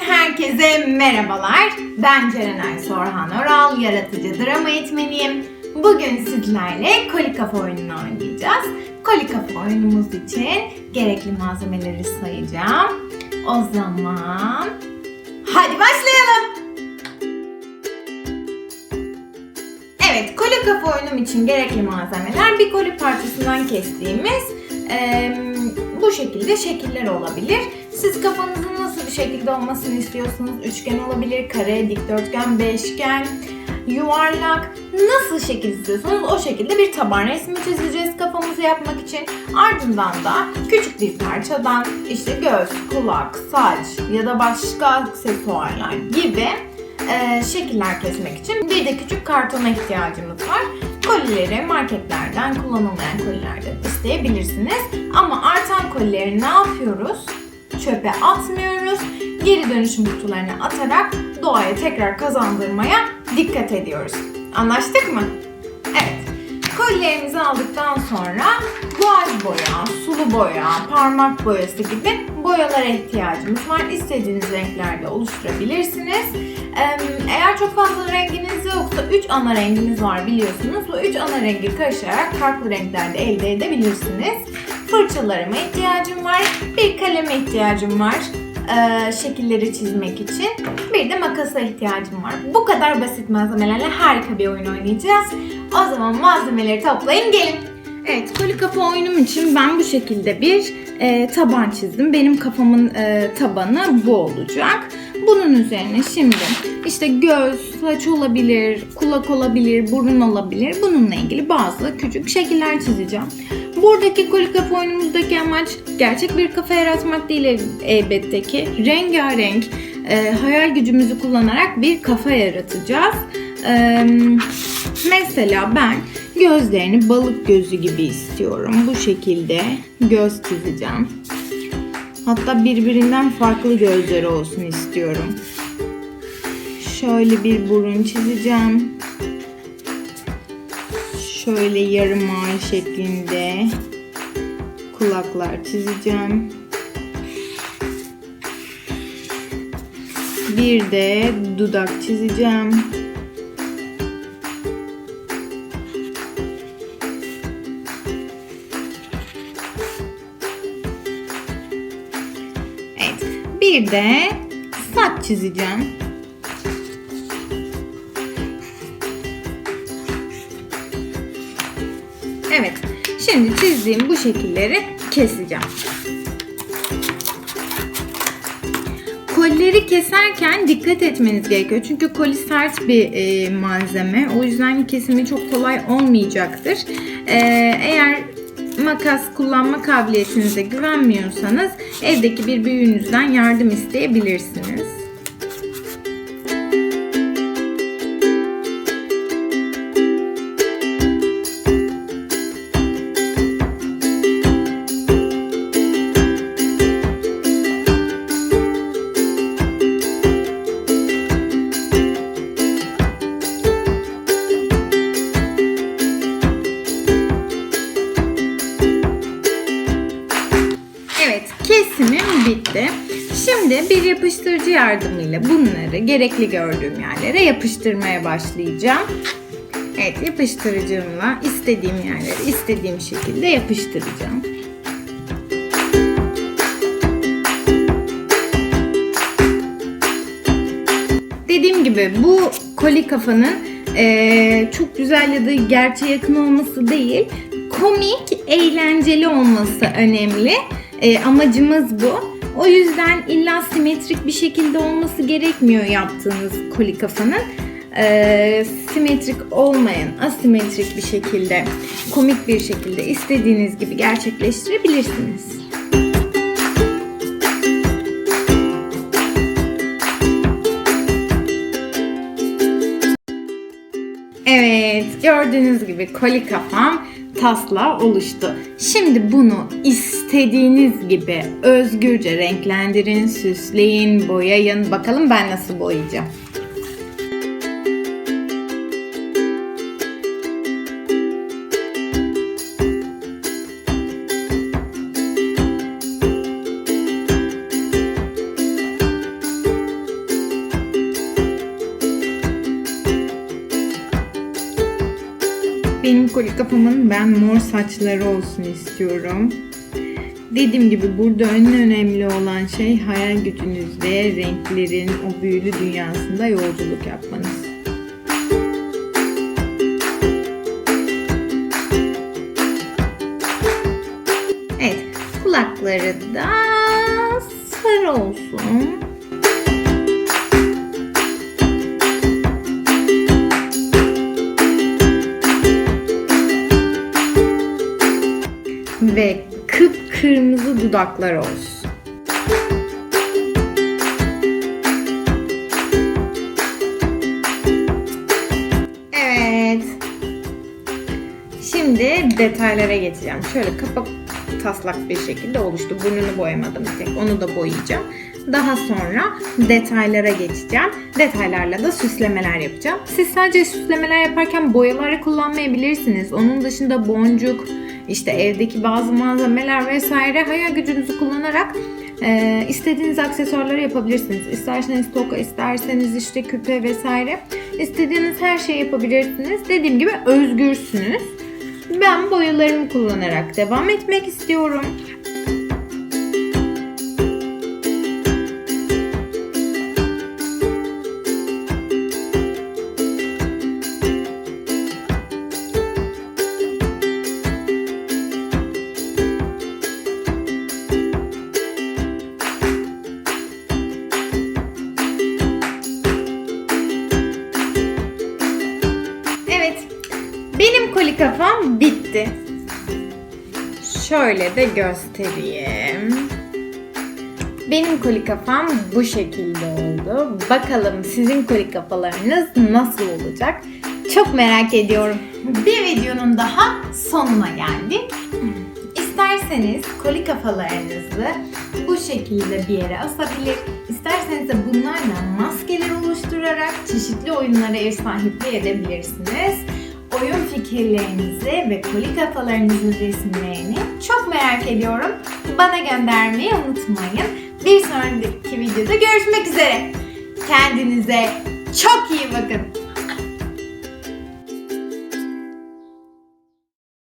Herkese merhabalar. Ben Cerenay Sorhan Oral, yaratıcı drama eğitmeniyim. Bugün sizlerle Koli Kafa oyununu oynayacağız. Koli Kafa oyunumuz için gerekli malzemeleri sayacağım. O zaman hadi başlayalım. Evet, koli kafa oyunum için gerekli malzemeler bir koli parçasından kestiğimiz eee, bu şekilde şekiller olabilir. Siz kafanızın nasıl bir şekilde olmasını istiyorsunuz? Üçgen olabilir, kare, dikdörtgen, beşgen, yuvarlak. Nasıl şekil istiyorsanız o şekilde bir taban resmi çizeceğiz kafamızı yapmak için. Ardından da küçük bir parçadan işte göz, kulak, saç ya da başka aksesuarlar gibi e, şekiller kesmek için bir de küçük kartona ihtiyacımız var. Kolileri marketlerden, kullanılmayan kolilerden isteyebilirsiniz. Ama artan kolileri ne yapıyoruz? Çöpe atmıyoruz. Geri dönüşüm kutularına atarak doğaya tekrar kazandırmaya dikkat ediyoruz. Anlaştık mı? Evet. Kolilerimizi aldıktan sonra guaj boya, sulu boya, parmak boyası gibi boyalara ihtiyacımız var. İstediğiniz renklerde oluşturabilirsiniz. Eğer çok fazla renginiz yoksa 3 ana rengimiz var biliyorsunuz. Bu 3 ana rengi karıştırarak farklı renklerde elde edebilirsiniz. Fırçalarıma ihtiyacım var. Bir kaleme ihtiyacım var. ee, şekilleri çizmek için. Bir de makasa ihtiyacım var. Bu kadar basit malzemelerle harika bir oyun oynayacağız. O zaman malzemeleri toplayın gelin. Evet, koli kafa oyunum için ben bu şekilde bir e, taban çizdim. Benim kafamın e, tabanı bu olacak. Bunun üzerine şimdi işte göz, saç olabilir, kulak olabilir, burun olabilir. Bununla ilgili bazı küçük şekiller çizeceğim. Buradaki kafa oyunumuzdaki amaç gerçek bir kafa yaratmak değil el- elbette ki. Rengarenk, e, hayal gücümüzü kullanarak bir kafa yaratacağız. Eee, mesela ben gözlerini balık gözü gibi istiyorum. Bu şekilde göz çizeceğim. Hatta birbirinden farklı gözleri olsun istiyorum. Şöyle bir burun çizeceğim. Şöyle yarım ay şeklinde kulaklar çizeceğim. Bir de dudak çizeceğim. Evet. Bir de saç çizeceğim. Evet. Şimdi çizdiğim bu şekilleri keseceğim. Kolileri keserken dikkat etmeniz gerekiyor. Çünkü koli sert bir e, malzeme. O yüzden kesimi çok kolay olmayacaktır. E, eğer makas kullanma kabiliyetinize güvenmiyorsanız evdeki bir büyüğünüzden yardım isteyebilirsiniz. Bitti. Şimdi bir yapıştırıcı yardımıyla bunları gerekli gördüğüm yerlere yapıştırmaya başlayacağım. Evet, yapıştırıcımla istediğim yerlere istediğim şekilde yapıştıracağım. Dediğim gibi bu koli kafanın eee, çok güzel ya da gerçeğe yakın olması değil, komik, eğlenceli olması önemli. Eee, amacımız bu. O yüzden illa simetrik bir şekilde olması gerekmiyor yaptığınız koli kafanın. Eee, simetrik olmayan, asimetrik bir şekilde, komik bir şekilde istediğiniz gibi gerçekleştirebilirsiniz. Evet, gördüğünüz gibi koli kafam tasla oluştu. Şimdi bunu istediğiniz gibi özgürce renklendirin, süsleyin, boyayın. Bakalım ben nasıl boyayacağım. Benim kafamın ben mor saçları olsun istiyorum. Dediğim gibi burada en önemli olan şey hayal gücünüzde renklerin o büyülü dünyasında yolculuk yapmanız. Evet, kulakları da sarı olsun. Kıpkırmızı dudaklar olsun. Evet. Şimdi detaylara geçeceğim. Şöyle kapak taslak bir şekilde oluştu. Burnunu boyamadım tek. Onu da boyayacağım. Daha sonra detaylara geçeceğim. Detaylarla da süslemeler yapacağım. Siz sadece süslemeler yaparken boyaları kullanmayabilirsiniz. Onun dışında boncuk, işte evdeki bazı malzemeler vesaire hayal gücünüzü kullanarak e, istediğiniz aksesuarları yapabilirsiniz. İsterseniz toka, isterseniz işte küpe vesaire. İstediğiniz her şeyi yapabilirsiniz. Dediğim gibi özgürsünüz. Ben boyalarımı kullanarak devam etmek istiyorum. Şöyle de göstereyim. Benim koli kafam bu şekilde oldu. Bakalım sizin koli kafalarınız nasıl olacak? Çok merak ediyorum. Bir videonun daha sonuna geldik. İsterseniz koli kafalarınızı bu şekilde bir yere asabilir. İsterseniz de bunlarla maskeler oluşturarak çeşitli oyunlara ev sahipliği edebilirsiniz. Oyun fikirlerinizi ve koli kafalarınızın resimlerini çok merak ediyorum. Bana göndermeyi unutmayın. Bir sonraki videoda görüşmek üzere. Kendinize çok iyi bakın.